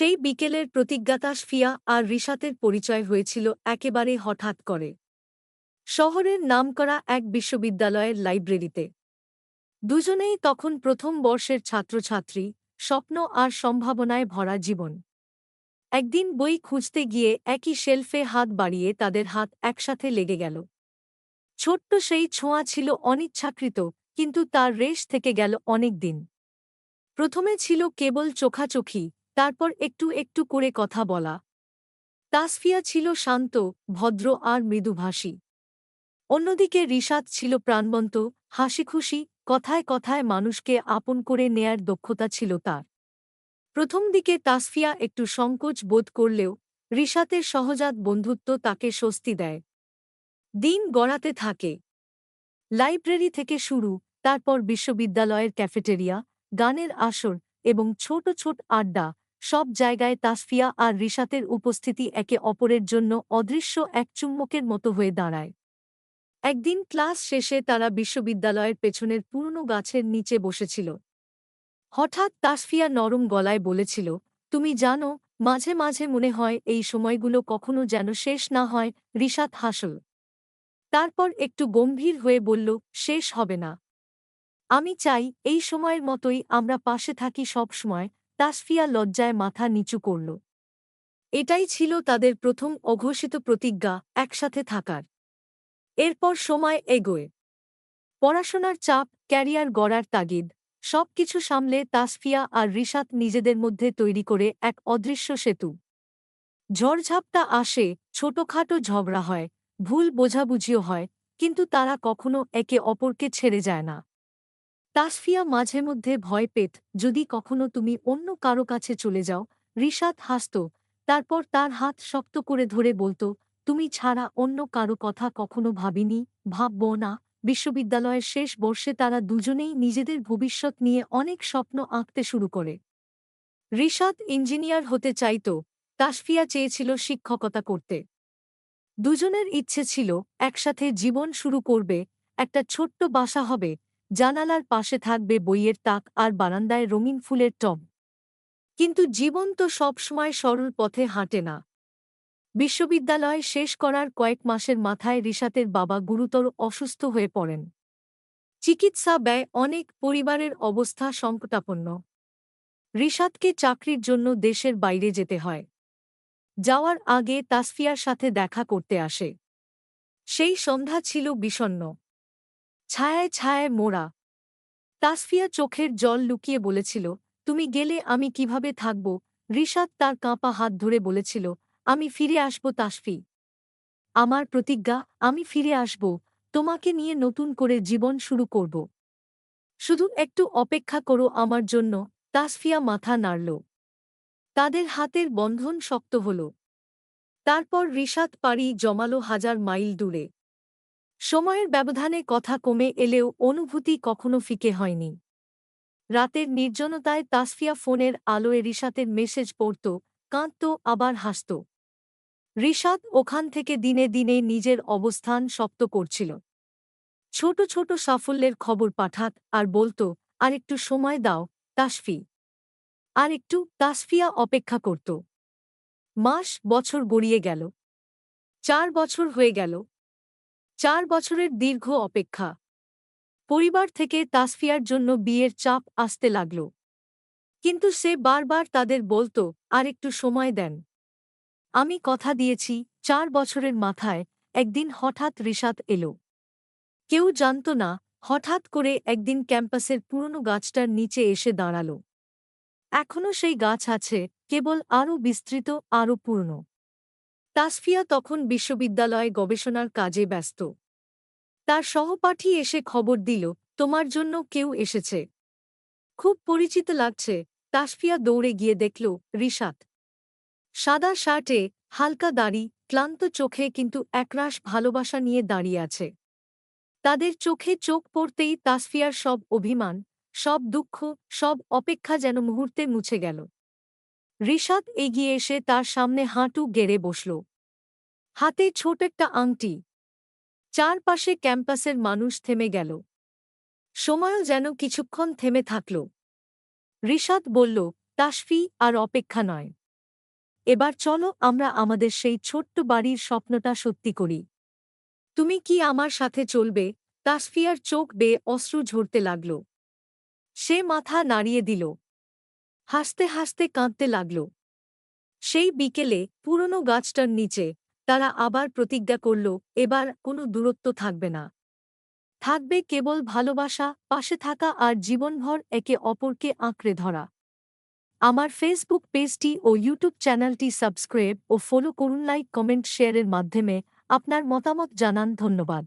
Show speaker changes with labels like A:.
A: সেই বিকেলের প্রতিজ্ঞাতা ফিয়া আর রিশাতের পরিচয় হয়েছিল একেবারে হঠাৎ করে। শহরের নামকরা এক বিশ্ববিদ্যালয়ের লাইব্রেরিতে। দুজনেই তখন প্রথম বর্ষের ছাত্রছাত্রী, স্বপ্ন আর সম্ভাবনায় ভরা জীবন। একদিন বই খুঁজতে গিয়ে একই শেলফে হাত বাড়িয়ে তাদের হাত একসাথে লেগে গেল। ছোট্ট সেই ছোঁয়া ছিল অনিচ্ছাকৃত, কিন্তু তার রেশ থেকে গেল অনেক দিন। প্রথমে ছিল কেবল চোখাচোখি তারপর একটু একটু করে কথা বলা। তাসফিয়া ছিল শান্ত, ভদ্র আর মৃদুভাষী। অন্যদিকে রিশাদ ছিল প্রাণবন্ত, হাসিখুশি, কথায় কথায় মানুষকে আপন করে নেয়ার দক্ষতা ছিল তার। প্রথম দিকে তাসফিয়া একটু সংকোচ বোধ করলেও রিশাতের সহজাত বন্ধুত্ব তাকে স্বস্তি দেয়। দিন গড়াতে থাকে। লাইব্রেরি থেকে শুরু, তারপর বিশ্ববিদ্যালয়ের ক্যাফেটেরিয়া, গানের আসর এবং ছোট ছোট আড্ডা সব জায়গায় তাসফিয়া আর রিশাতের উপস্থিতি একে অপরের জন্য অদৃশ্য এক চুম্বকের মতো হয়ে দাঁড়ায়। একদিন ক্লাস শেষে তারা বিশ্ববিদ্যালয়ের পেছনের পুরনো গাছের নিচে বসেছিল। হঠাৎ তাসফিয়া নরম গলায় বলেছিল, তুমি জানো, মাঝে মাঝে মনে হয় এই সময়গুলো কখনো যেন শেষ না হয়, রিশাত হাসল। তারপর একটু গম্ভীর হয়ে বলল, শেষ হবে না। আমি চাই এই সময়ের মতোই আমরা পাশে থাকি সব সময় তাসফিয়া লজ্জায় মাথা নিচু করল। এটাই ছিল তাদের প্রথম অঘোষিত প্রতিজ্ঞা, একসাথে থাকার। এরপর সময় এগোয়। পড়াশোনার চাপ, ক্যারিয়ার গড়ার তাগিদ, সবকিছু সামলে তাসফিয়া আর রিশাত নিজেদের মধ্যে তৈরি করে এক অদৃশ্য সেতু। ঝড়ঝাপটা আসে, ছোটখাটো ঝগড়া হয়, ভুল বোঝাবুঝিও হয়, কিন্তু তারা কখনো একে অপরকে ছেড়ে যায় না। তাসফিয়া মাঝে মধ্যে ভয় পেত, যদি কখনো তুমি অন্য কারও কাছে চলে যাও। রিশাদ হাসত, তারপর তার হাত শক্ত করে ধরে বলতো, তুমি ছাড়া অন্য কারও কথা কখনো ভাবিনি? ভাবব না। বিশ্ববিদ্যালয়ের শেষ বর্ষে তারা দুজনেই নিজেদের ভবিষ্যৎ নিয়ে অনেক স্বপ্ন আঁকতে শুরু করে। রিশাদ ইঞ্জিনিয়ার হতে চাইত, তাসফিয়া চেয়েছিল শিক্ষকতা করতে। দুজনের ইচ্ছে ছিল, একসাথে জীবন শুরু করবে, একটা ছোট্ট বাসা হবে জানালার পাশে থাকবে বইয়ের তাক আর বারান্দায় রঙিন ফুলের টব। কিন্তু জীবন তো সবসময় সরল পথে হাঁটে না। বিশ্ববিদ্যালয় শেষ করার কয়েক মাসের মাথায় রিশাতের বাবা গুরুতর অসুস্থ হয়ে পড়েন। চিকিৎসা ব্যয় অনেক, পরিবারের অবস্থা সংকটাপন্ন। রিশাদকে চাকরির জন্য দেশের বাইরে যেতে হয়। যাওয়ার আগে তাসফিয়ার সাথে দেখা করতে আসে। সেই সন্ধ্যা ছিল বিষণ্ন ছায়ায় ছায়ায় মোড়া। তাসফিয়া চোখের জল লুকিয়ে বলেছিল, তুমি গেলে আমি কীভাবে থাকব? রিশাদ তার কাঁপা হাত ধরে বলেছিল, আমি ফিরে আসব তাসফি। আমার প্রতিজ্ঞা, আমি ফিরে আসব। তোমাকে নিয়ে নতুন করে জীবন শুরু করব। শুধু একটু অপেক্ষা করো আমার জন্য। তাসফিয়া মাথা নাড়ল। তাদের হাতের বন্ধন শক্ত হল। তারপর রিশাদ পাড়ি জমালো হাজার মাইল দূরে। সময়ের ব্যবধানে কথা কমে এলেও অনুভূতি কখনো ফিকে হয়নি। রাতের নির্জনতায় তাসফিয়া ফোনের আলোয় রিশাতের মেসেজ পড়ত, কাঁদত, আবার হাসত। রিশাদ ওখান থেকে দিনে দিনে নিজের অবস্থান শক্ত করছিল। ছোট ছোট সাফল্যের খবর পাঠাত আর বলত আর একটু সময় দাও, তাসফি। আর একটু তাসফিয়া অপেক্ষা করত। মাস, বছর গড়িয়ে গেল। চার বছর হয়ে গেল। চার বছরের দীর্ঘ অপেক্ষা। পরিবার থেকে তাসফিয়ার জন্য বিয়ের চাপ আসতে লাগল। কিন্তু সে বারবার তাদের বলত, আর একটু সময় দেন। আমি কথা দিয়েছি, চার বছরের মাথায় একদিন হঠাৎ রিসাত এল। কেউ জানত না, হঠাৎ করে একদিন ক্যাম্পাসের পুরনো গাছটার নিচে এসে দাঁড়াল। এখনও সেই গাছ আছে, কেবল আরও বিস্তৃত আরও পূর্ণ তাসফিয়া তখন বিশ্ববিদ্যালয়ে গবেষণার কাজে ব্যস্ত। তার সহপাঠী এসে খবর দিল, তোমার জন্য কেউ এসেছে। খুব পরিচিত লাগছে। তাসফিয়া দৌড়ে গিয়ে দেখল, রিশাত। সাদা শার্টে হালকা দাড়ি, ক্লান্ত চোখে কিন্তু একরাশ ভালোবাসা নিয়ে দাঁড়িয়ে আছে। তাদের চোখে চোখ পড়তেই তাসফিয়ার সব অভিমান, সব দুঃখ, সব অপেক্ষা যেন মুহূর্তে মুছে গেল। রিশাদ এগিয়ে এসে তার সামনে হাঁটু গেড়ে বসল। হাতে ছোট একটা আংটি। চারপাশে ক্যাম্পাসের মানুষ থেমে গেল। সময়ও যেন কিছুক্ষণ থেমে থাকল। রিশাদ বলল তাসফি আর অপেক্ষা নয়। এবার চলো আমরা আমাদের সেই ছোট্ট বাড়ির স্বপ্নটা সত্যি করি। তুমি কি আমার সাথে চলবে? তাসফিয়ার চোখ বেয়ে অশ্রু ঝরতে লাগল। সে মাথা নাড়িয়ে দিল। হাসতে হাসতে কাঁদতে লাগল। সেই বিকেলে পুরনো গাছটার নিচে তারা আবার প্রতিজ্ঞা করল, এবার কোনো দূরত্ব থাকবে না। থাকবে কেবল ভালোবাসা, পাশে থাকা আর জীবনভর একে অপরকে আঁকড়ে ধরা। আমার ফেসবুক পেজটি ও ইউটিউব চ্যানেলটি সাবস্ক্রাইব ও ফলো করুন লাইক কমেন্ট শেয়ারের মাধ্যমে আপনার মতামত জানান, ধন্যবাদ।